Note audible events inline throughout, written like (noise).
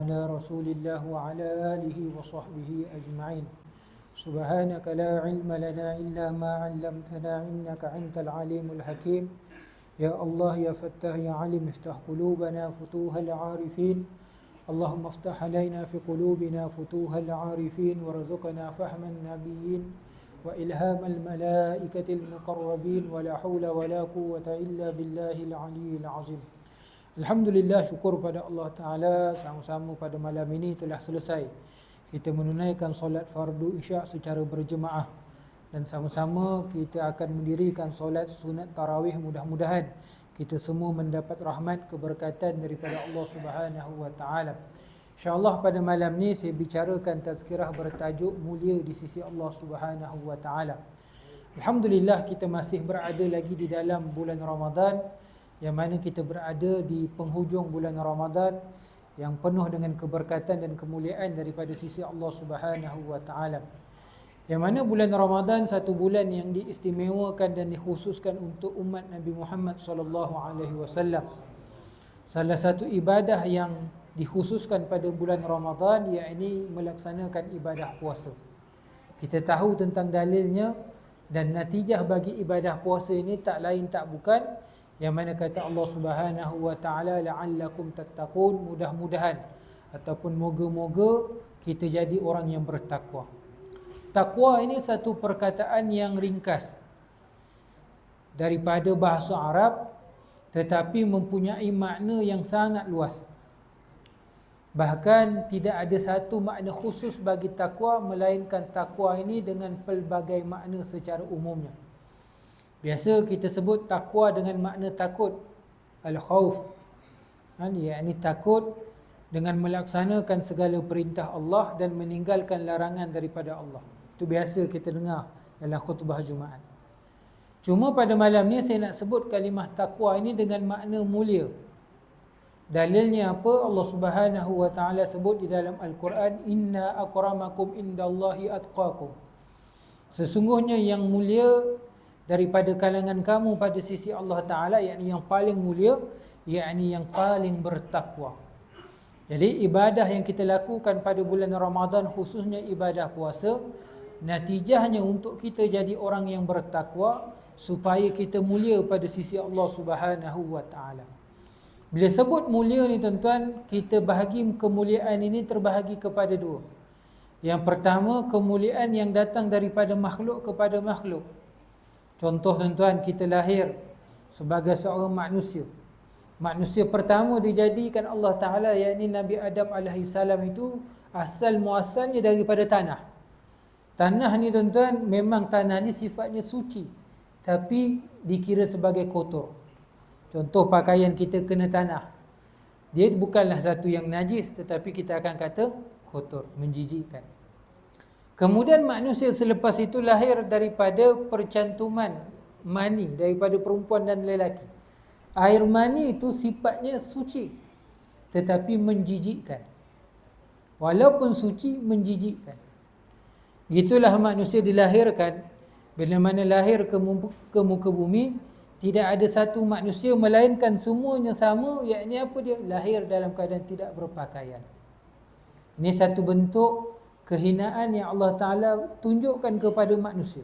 على رسول الله وعلى آله وصحبه أجمعين. سبحانك لا علم لنا إلا ما علمتنا إنك أنت العليم الحكيم. يا الله يا فتاح يا عليم افتح قلوبنا فتوح العارفين. اللهم افتح علينا في قلوبنا فتوح العارفين وارزقنا فهم النبيين وإلهام الملائكة المقربين. ولا حول ولا قوة إلا بالله العلي العظيم. Alhamdulillah syukur pada Allah Ta'ala. Sama-sama pada malam ini telah selesai. Kita menunaikan solat fardu isyak secara berjemaah. Dan sama-sama kita akan mendirikan solat sunat tarawih mudah-mudahan. Kita semua mendapat rahmat keberkatan daripada Allah Subhanahu Wa Ta'ala. InsyaAllah pada malam ni saya bicarakan tazkirah bertajuk mulia di sisi Allah Subhanahu Wa Ta'ala. Alhamdulillah kita masih berada lagi di dalam bulan Ramadan yang mana kita berada di penghujung bulan Ramadan yang penuh dengan keberkatan dan kemuliaan daripada sisi Allah Subhanahu wa taala. Yang mana bulan Ramadan satu bulan yang diistimewakan dan dikhususkan untuk umat Nabi Muhammad sallallahu alaihi wasallam. Salah satu ibadah yang dikhususkan pada bulan Ramadan iaitu melaksanakan ibadah puasa. Kita tahu tentang dalilnya dan natijah bagi ibadah puasa ini tak lain tak bukan yang mana kata Allah Subhanahu wa taala la'allakum tattaqun mudah-mudahan ataupun moga-moga kita jadi orang yang bertakwa. Takwa ini satu perkataan yang ringkas daripada bahasa Arab tetapi mempunyai makna yang sangat luas. Bahkan tidak ada satu makna khusus bagi takwa melainkan takwa ini dengan pelbagai makna secara umumnya. Biasa kita sebut takwa dengan makna takut. Al-khawf. Kan? Ini takut dengan melaksanakan segala perintah Allah dan meninggalkan larangan daripada Allah. Itu biasa kita dengar dalam khutbah Jumaat. Cuma pada malam ni saya nak sebut kalimah takwa ini dengan makna mulia. Dalilnya apa? Allah Subhanahu wa taala sebut di dalam Al-Quran, "Inna akramakum indallahi atqakum." Sesungguhnya yang mulia daripada kalangan kamu pada sisi Allah Taala yakni yang paling mulia yakni yang paling bertakwa. Jadi ibadah yang kita lakukan pada bulan Ramadan khususnya ibadah puasa natijahnya untuk kita jadi orang yang bertakwa supaya kita mulia pada sisi Allah Subhanahu wa taala. Bila sebut mulia ni tuan-tuan, kita bahagi kemuliaan ini terbahagi kepada dua. Yang pertama, kemuliaan yang datang daripada makhluk kepada makhluk. Contoh tuan-tuan kita lahir sebagai seorang manusia. Manusia pertama dijadikan Allah Taala yakni Nabi Adam alaihi salam itu asal muasalnya daripada tanah. Tanah ni tuan-tuan memang tanah ni sifatnya suci tapi dikira sebagai kotor. Contoh pakaian kita kena tanah. Dia bukanlah satu yang najis tetapi kita akan kata kotor, menjijikkan. Kemudian manusia selepas itu lahir daripada percantuman mani daripada perempuan dan lelaki. Air mani itu sifatnya suci tetapi menjijikkan. Walaupun suci menjijikkan. Itulah manusia dilahirkan bila mana lahir ke muka, bumi tidak ada satu manusia melainkan semuanya sama yakni apa dia lahir dalam keadaan tidak berpakaian. Ini satu bentuk kehinaan yang Allah Ta'ala tunjukkan kepada manusia.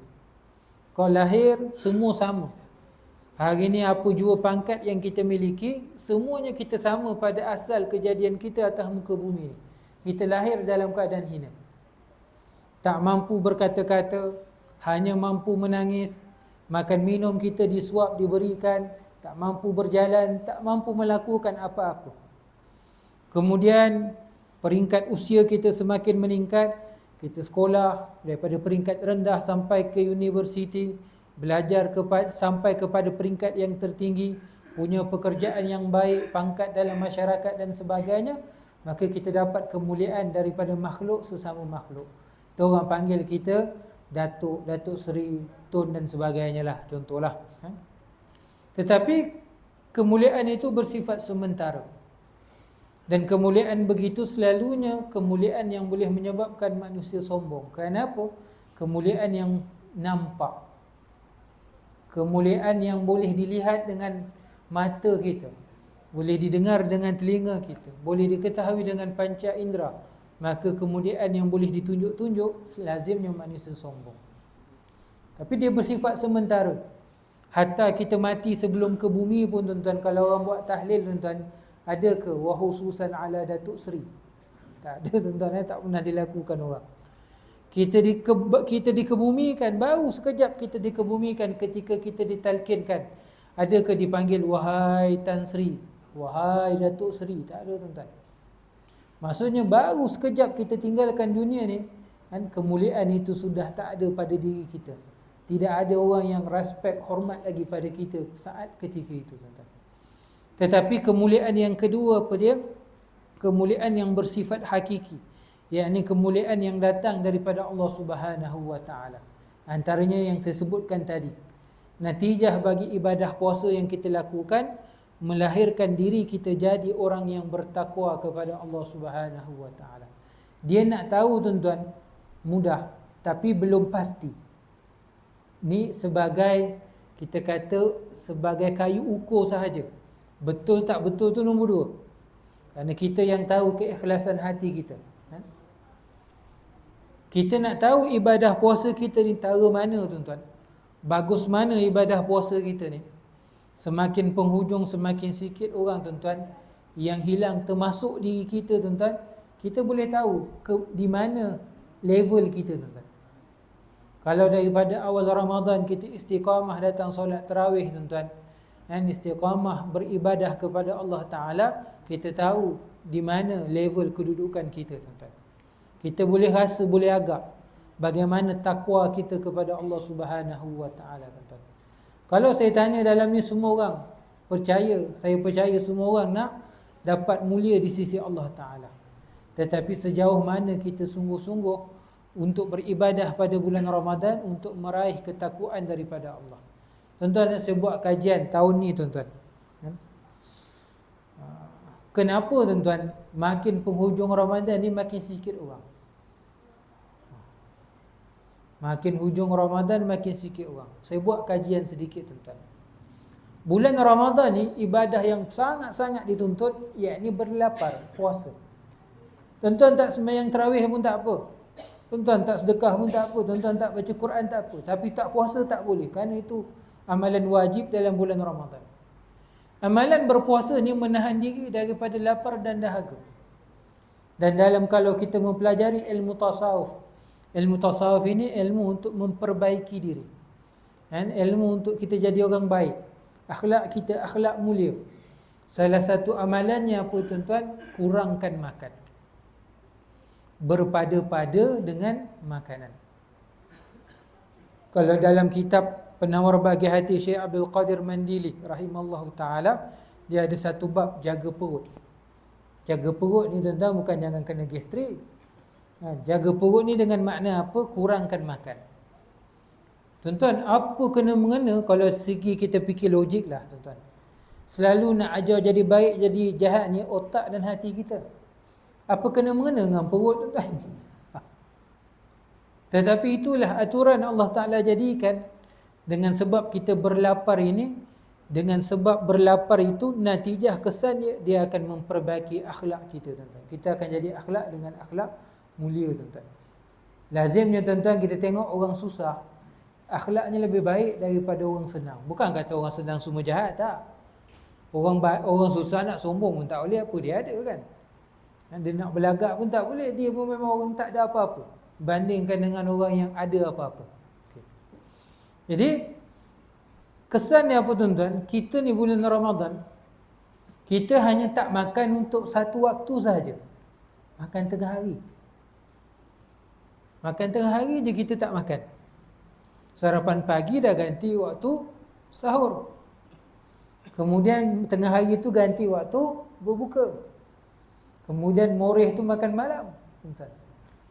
Kau lahir, semua sama. Hari ini apa jua pangkat yang kita miliki, semuanya kita sama pada asal kejadian kita atas muka bumi ini. Kita lahir dalam keadaan hina. Tak mampu berkata-kata, hanya mampu menangis, makan minum kita disuap, diberikan, tak mampu berjalan, tak mampu melakukan apa-apa. Kemudian peringkat usia kita semakin meningkat kita sekolah daripada peringkat rendah sampai ke universiti belajar kepada, sampai kepada peringkat yang tertinggi punya pekerjaan yang baik pangkat dalam masyarakat dan sebagainya maka kita dapat kemuliaan daripada makhluk sesama makhluk tu orang panggil kita datuk datuk seri tun dan sebagainya lah contohlah ha? tetapi kemuliaan itu bersifat sementara dan kemuliaan begitu selalunya kemuliaan yang boleh menyebabkan manusia sombong. Kenapa? Kemuliaan yang nampak. Kemuliaan yang boleh dilihat dengan mata kita. boleh didengar dengan telinga kita, boleh diketahui dengan panca indera, maka kemuliaan yang boleh ditunjuk-tunjuk lazimnya manusia sombong. Tapi dia bersifat sementara. Hatta kita mati sebelum ke bumi pun tuan-tuan kalau orang buat tahlil tuan-tuan, ada ke wahususan ala datuk sri? Tak ada (laughs) tuan-tuan, eh? tak pernah dilakukan orang. Kita di kita dikebumikan baru sekejap kita dikebumikan ketika kita ditalkinkan. Adakah dipanggil wahai Tan Sri, wahai Datuk Sri? Tak ada tuan-tuan. Maksudnya baru sekejap kita tinggalkan dunia ni kan kemuliaan itu sudah tak ada pada diri kita. Tidak ada orang yang respect hormat lagi pada kita saat ketika itu tuan-tuan. Tetapi kemuliaan yang kedua apa dia? Kemuliaan yang bersifat hakiki yakni kemuliaan yang datang daripada Allah Subhanahu wa taala. Antaranya yang saya sebutkan tadi. Natijah bagi ibadah puasa yang kita lakukan melahirkan diri kita jadi orang yang bertakwa kepada Allah Subhanahu wa taala. Dia nak tahu tuan-tuan mudah tapi belum pasti. Ni sebagai kita kata sebagai kayu ukur sahaja. Betul tak betul tu nombor dua. Kerana kita yang tahu keikhlasan hati kita. Kita nak tahu ibadah puasa kita ni tara mana tuan-tuan. Bagus mana ibadah puasa kita ni. Semakin penghujung semakin sikit orang tuan-tuan yang hilang termasuk diri kita tuan-tuan. Kita boleh tahu ke, di mana level kita tuan-tuan. Kalau daripada awal Ramadan kita istiqamah datang solat tarawih tuan-tuan. Dan istiqamah beribadah kepada Allah Ta'ala. Kita tahu di mana level kedudukan kita tuan-tuan. Kita boleh rasa, boleh agak bagaimana takwa kita kepada Allah Subhanahu wa taala tuan-tuan. Kalau saya tanya dalam ni semua orang percaya, saya percaya semua orang nak dapat mulia di sisi Allah taala. Tetapi sejauh mana kita sungguh-sungguh untuk beribadah pada bulan Ramadan untuk meraih ketakwaan daripada Allah. Tuan-tuan saya buat kajian tahun ni tuan-tuan. Kan? Kenapa tuan-tuan makin penghujung Ramadan ni makin sikit orang? Makin hujung Ramadan makin sikit orang. Saya buat kajian sedikit tuan-tuan. Bulan Ramadan ni ibadah yang sangat-sangat dituntut yakni berlapar, puasa. Tuan-tuan tak sembahyang tarawih pun tak apa. Tuan-tuan tak sedekah pun tak apa, tuan-tuan tak baca Quran tak apa, tapi tak puasa tak boleh kerana itu amalan wajib dalam bulan Ramadan. Amalan berpuasa ni menahan diri daripada lapar dan dahaga. Dan dalam kalau kita mempelajari ilmu tasawuf, Ilmu tasawuf ini ilmu untuk memperbaiki diri. Dan ilmu untuk kita jadi orang baik. Akhlak kita akhlak mulia. Salah satu amalannya apa tuan-tuan? Kurangkan makan. Berpada-pada dengan makanan. Kalau dalam kitab Penawar Bagi Hati Syekh Abdul Qadir Mandili rahimallahu taala dia ada satu bab jaga perut. Jaga perut ni tuan-tuan bukan jangan kena gastrik. Ha, jaga perut ni dengan makna apa? Kurangkan makan. Tuan-tuan, apa kena mengena kalau segi kita fikir logik lah tuan-tuan. Selalu nak ajar jadi baik, jadi jahat ni otak dan hati kita. Apa kena mengena dengan perut tuan-tuan? (laughs) Tetapi itulah aturan Allah Ta'ala jadikan dengan sebab kita berlapar ini, dengan sebab berlapar itu, natijah kesan dia, dia akan memperbaiki akhlak kita tuan-tuan. Kita akan jadi akhlak dengan akhlak mulia tuan-tuan. Lazimnya tuan-tuan kita tengok orang susah akhlaknya lebih baik daripada orang senang. Bukan kata orang senang semua jahat tak. Orang orang susah nak sombong pun tak boleh apa dia ada kan. Dan dia nak belagak pun tak boleh. Dia pun memang orang tak ada apa-apa. Bandingkan dengan orang yang ada apa-apa. Jadi kesan apa tuan-tuan? Kita ni bulan Ramadan kita hanya tak makan untuk satu waktu saja. Makan tengah hari. Makan tengah hari je kita tak makan. Sarapan pagi dah ganti waktu sahur. Kemudian tengah hari tu ganti waktu berbuka. Kemudian moreh tu makan malam. Tuan-tuan.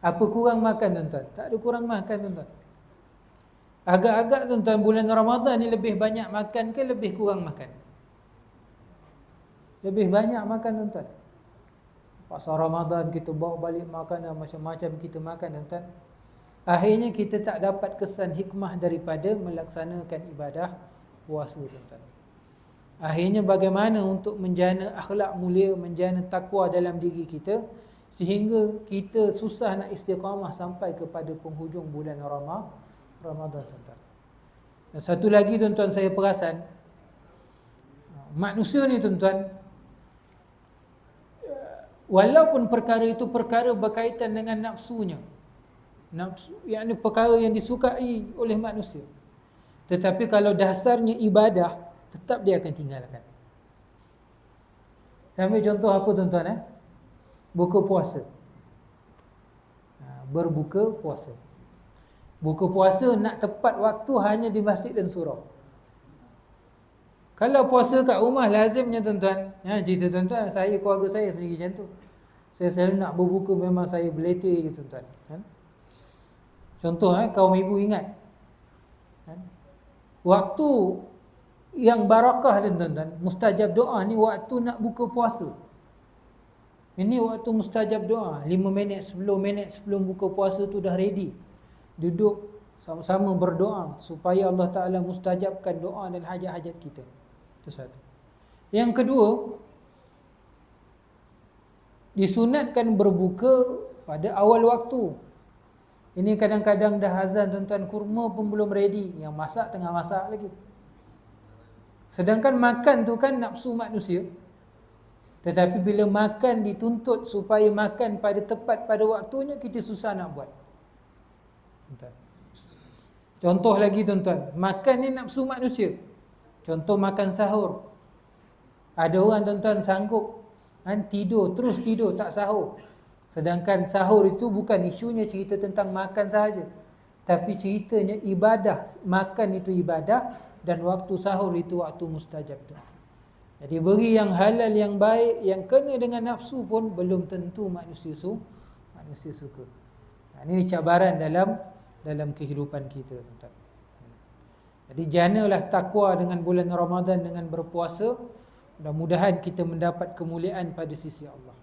Apa kurang makan tuan-tuan? Tak ada kurang makan tuan-tuan. Agak-agak tuan-tuan bulan Ramadan ni lebih banyak makan ke lebih kurang makan? Lebih banyak makan tuan-tuan. Pasal Ramadan kita bawa balik makanan macam-macam kita makan tuan-tuan. Akhirnya kita tak dapat kesan hikmah daripada melaksanakan ibadah puasa tuan-tuan. Akhirnya bagaimana untuk menjana akhlak mulia, menjana takwa dalam diri kita sehingga kita susah nak istiqamah sampai kepada penghujung bulan Ramadan. Ramadan tuan-tuan. Dan satu lagi tuan-tuan saya perasan manusia ni tuan-tuan walaupun perkara itu perkara berkaitan dengan nafsunya nafsu yakni perkara yang disukai oleh manusia tetapi kalau dasarnya ibadah tetap dia akan tinggalkan. Ambil contoh apa tuan-tuan eh? Buka puasa. Ha, berbuka puasa. Buka puasa nak tepat waktu hanya di masjid dan surau. Kalau puasa kat rumah lazimnya tuan-tuan. Ya, cerita tuan-tuan, saya keluarga saya sendiri macam tu. Saya selalu nak berbuka memang saya beletir je tuan-tuan. Kan? Contoh eh, kaum ibu ingat. Kan? Waktu yang barakah tuan-tuan, mustajab doa ni waktu nak buka puasa. Ini waktu mustajab doa, 5 minit, 10 minit sebelum buka puasa tu dah ready. Duduk sama-sama berdoa supaya Allah Taala mustajabkan doa dan hajat-hajat kita. Itu satu. Yang kedua, disunatkan berbuka pada awal waktu. Ini kadang-kadang dah azan tuan-tuan kurma pun belum ready, yang masak tengah masak lagi. Sedangkan makan tu kan nafsu manusia. Tetapi bila makan dituntut supaya makan pada tepat pada waktunya, kita susah nak buat. Contoh lagi tuan-tuan, makan ni nafsu manusia. Contoh makan sahur. Ada orang tuan-tuan sanggup kan, tidur, terus tidur, tak sahur. Sedangkan sahur itu bukan isunya cerita tentang makan sahaja. Tapi ceritanya ibadah. Makan itu ibadah dan waktu sahur itu waktu mustajab doa. Jadi beri yang halal yang baik yang kena dengan nafsu pun belum tentu manusia su manusia suka. Ha, ini cabaran dalam dalam kehidupan kita tuan Jadi janalah takwa dengan bulan Ramadan dengan berpuasa. Mudah-mudahan kita mendapat kemuliaan pada sisi Allah.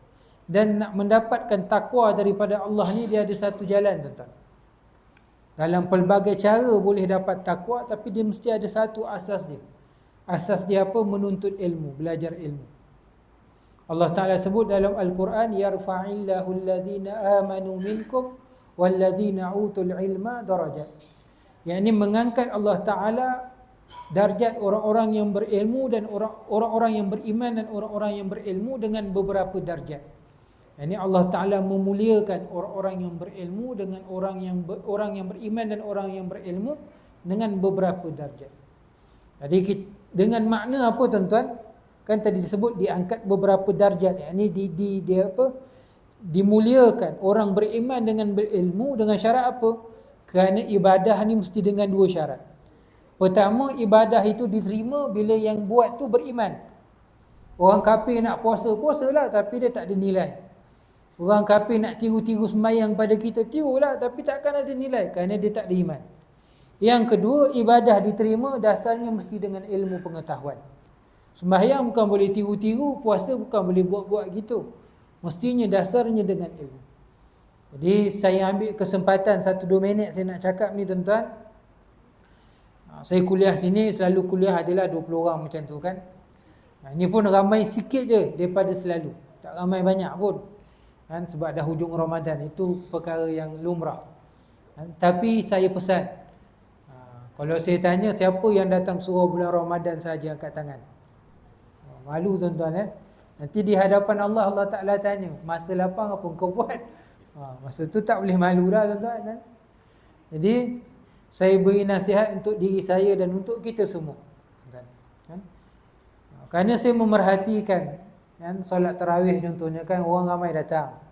Dan nak mendapatkan takwa daripada Allah ni dia ada satu jalan tuan-tuan. Dalam pelbagai cara boleh dapat takwa tapi dia mesti ada satu asas dia. Asas dia apa? Menuntut ilmu, belajar ilmu. Allah Taala sebut dalam Al-Quran yarfa'illahu allazina amanu minkum wallazina utul ilma darajat. Yang ini mengangkat Allah Taala darjat orang-orang yang berilmu dan orang-orang yang beriman dan orang-orang yang berilmu dengan beberapa darjat. Ini Allah Taala memuliakan orang-orang yang berilmu dengan orang yang ber, orang yang beriman dan orang yang berilmu dengan beberapa darjat. Jadi dengan makna apa tuan-tuan? Kan tadi disebut diangkat beberapa darjat. Ini di di dia apa? Dimuliakan orang beriman dengan berilmu dengan syarat apa? Kerana ibadah ni mesti dengan dua syarat. Pertama, ibadah itu diterima bila yang buat tu beriman. Orang kafir nak puasa, puasalah tapi dia tak ada nilai. Orang kafir nak tiru-tiru semayang pada kita, tirulah tapi takkan ada nilai kerana dia tak ada iman. Yang kedua, ibadah diterima dasarnya mesti dengan ilmu pengetahuan. Sembahyang bukan boleh tiru-tiru, puasa bukan boleh buat-buat gitu. Mestinya dasarnya dengan ilmu. Jadi saya ambil kesempatan satu dua minit saya nak cakap ni tuan-tuan. Ha, saya kuliah sini selalu kuliah adalah 20 orang macam tu kan. Ha, ini pun ramai sikit je daripada selalu. Tak ramai banyak pun kan sebab dah hujung Ramadan itu perkara yang lumrah kan? tapi saya pesan ha, kalau saya tanya siapa yang datang surau bulan Ramadan saja angkat tangan malu tuan-tuan eh nanti di hadapan Allah Allah Taala tanya masa lapang apa kau buat ha, (laughs) masa tu tak boleh malu dah tuan-tuan eh? jadi saya beri nasihat untuk diri saya dan untuk kita semua kan kerana saya memerhatikan kan solat tarawih contohnya kan orang ramai datang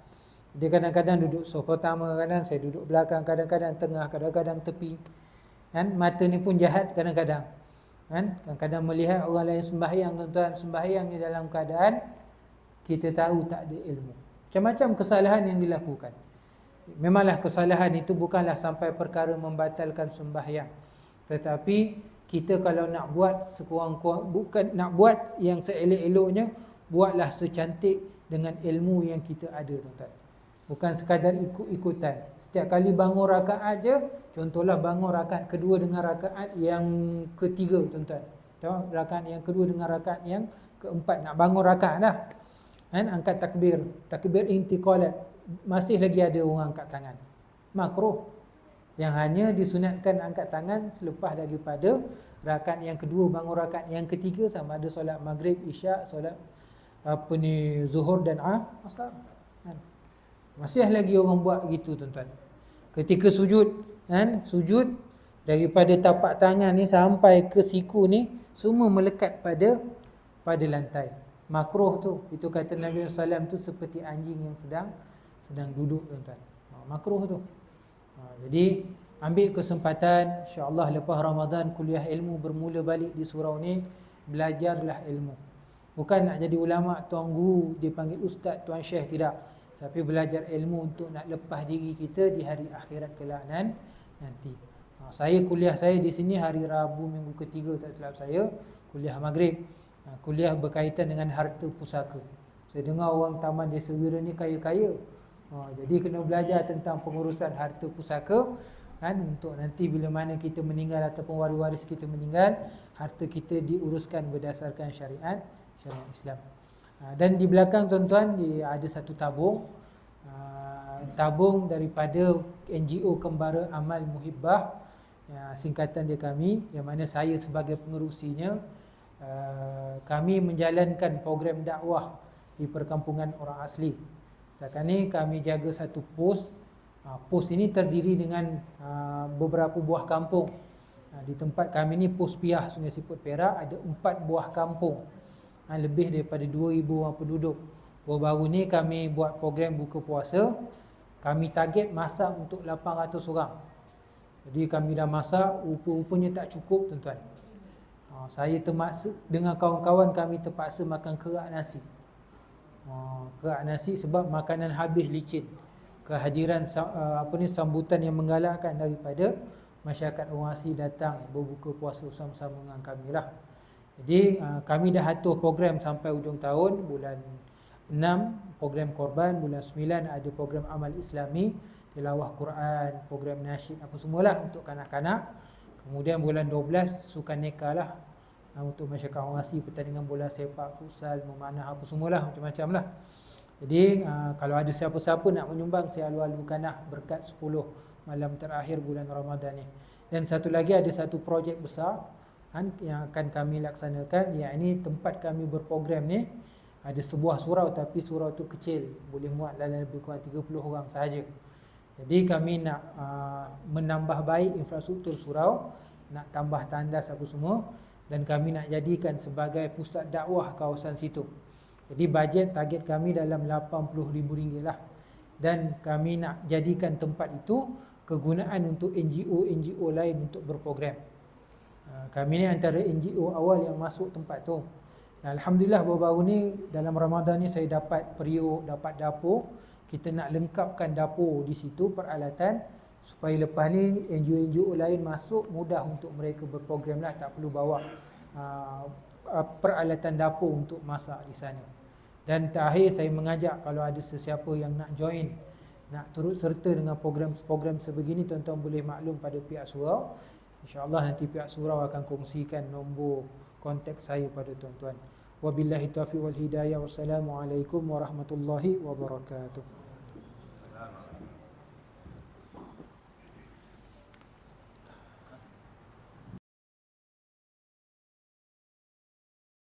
dia kadang-kadang duduk sofa pertama, kadang saya duduk belakang, kadang-kadang tengah, kadang-kadang tepi. Kan? Mata ni pun jahat kadang-kadang. Kan? Kadang-kadang melihat orang lain sembahyang, tuan-tuan, sembahyang ni dalam keadaan kita tahu tak ada ilmu. Macam-macam kesalahan yang dilakukan. Memanglah kesalahan itu bukanlah sampai perkara membatalkan sembahyang. Tetapi kita kalau nak buat sekurang-kurang bukan nak buat yang seelok-eloknya, buatlah secantik dengan ilmu yang kita ada, tuan-tuan. Bukan sekadar ikut-ikutan. Setiap kali bangun rakaat je, contohlah bangun rakaat kedua dengan rakaat yang ketiga tuan-tuan. Rakaat yang kedua dengan rakaat yang keempat nak bangun rakaat dah. Kan angkat takbir, takbir intiqalat. Masih lagi ada orang angkat tangan. Makruh. Yang hanya disunatkan angkat tangan selepas daripada rakaat yang kedua bangun rakaat yang ketiga sama ada solat maghrib, isyak, solat apa ni zuhur dan asar. Kan? Masih lagi orang buat gitu tuan-tuan. Ketika sujud, kan? Sujud daripada tapak tangan ni sampai ke siku ni semua melekat pada pada lantai. Makruh tu, itu kata Nabi SAW tu seperti anjing yang sedang sedang duduk tuan-tuan. Ha, makruh tu. Ha, jadi ambil kesempatan insya-Allah lepas Ramadan kuliah ilmu bermula balik di surau ni, belajarlah ilmu. Bukan nak jadi ulama, tuan guru, dipanggil ustaz, tuan syekh tidak. Tapi belajar ilmu untuk nak lepas diri kita di hari akhirat kelak nanti. Ha, saya kuliah saya di sini hari Rabu minggu ketiga tak silap saya, kuliah maghrib. Ha, kuliah berkaitan dengan harta pusaka. Saya dengar orang Taman Desa Wira ni kaya-kaya. Ha, jadi kena belajar tentang pengurusan harta pusaka kan untuk nanti bila mana kita meninggal ataupun waris-waris kita meninggal, harta kita diuruskan berdasarkan syariat syariat Islam. Ha, dan di belakang tuan-tuan ada satu tabung. Tabung daripada NGO Kembara Amal Muhibbah ya, singkatan dia kami yang mana saya sebagai pengerusinya uh, kami menjalankan program dakwah di perkampungan orang asli. Sekarang ni kami jaga satu pos. Pos ini terdiri dengan beberapa buah kampung. Di tempat kami ni pos Piah Sungai Siput Perak ada empat buah kampung uh, lebih daripada 2000 orang penduduk baru-baru ni kami buat program buka puasa kami target masak untuk 800 orang jadi kami dah masak, rupa-rupanya tak cukup tuan-tuan. Ha, saya termaksa dengan kawan-kawan kami terpaksa makan kerak nasi. Ha, kerak nasi sebab makanan habis licin. Kehadiran apa ni sambutan yang menggalakkan daripada masyarakat orang asli datang berbuka puasa bersama-sama dengan kami lah. Jadi uh, kami dah atur program sampai ujung tahun bulan 6 program korban, bulan 9 ada program amal islami tilawah Quran, program nasyid apa semualah untuk kanak-kanak. Kemudian bulan 12 sukan neka lah uh, untuk masyarakat asli pertandingan bola sepak, futsal, memanah apa semualah macam-macam lah. Jadi uh, kalau ada siapa-siapa nak menyumbang saya alu-alukanlah berkat 10 malam terakhir bulan Ramadan ni. Dan satu lagi ada satu projek besar yang akan kami laksanakan yakni tempat kami berprogram ni ada sebuah surau tapi surau tu kecil boleh muat dalam lebih kurang 30 orang sahaja. Jadi kami nak uh, menambah baik infrastruktur surau, nak tambah tandas apa semua dan kami nak jadikan sebagai pusat dakwah kawasan situ. Jadi bajet target kami dalam RM80,000 lah. Dan kami nak jadikan tempat itu kegunaan untuk NGO-NGO lain untuk berprogram. Uh, kami ni antara NGO awal yang masuk tempat tu. Alhamdulillah baru-baru ni dalam Ramadan ni saya dapat periuk, dapat dapur. Kita nak lengkapkan dapur di situ peralatan supaya lepas ni NGO-NGO lain masuk mudah untuk mereka berprogram lah tak perlu bawa uh, peralatan dapur untuk masak di sana. Dan terakhir saya mengajak kalau ada sesiapa yang nak join nak turut serta dengan program-program sebegini tuan-tuan boleh maklum pada pihak surau insyaAllah nanti pihak surau akan kongsikan nombor kontak saya pada tuan-tuan. Wabillahi taufiq wal hidayah. Wassalamualaikum warahmatullahi wabarakatuh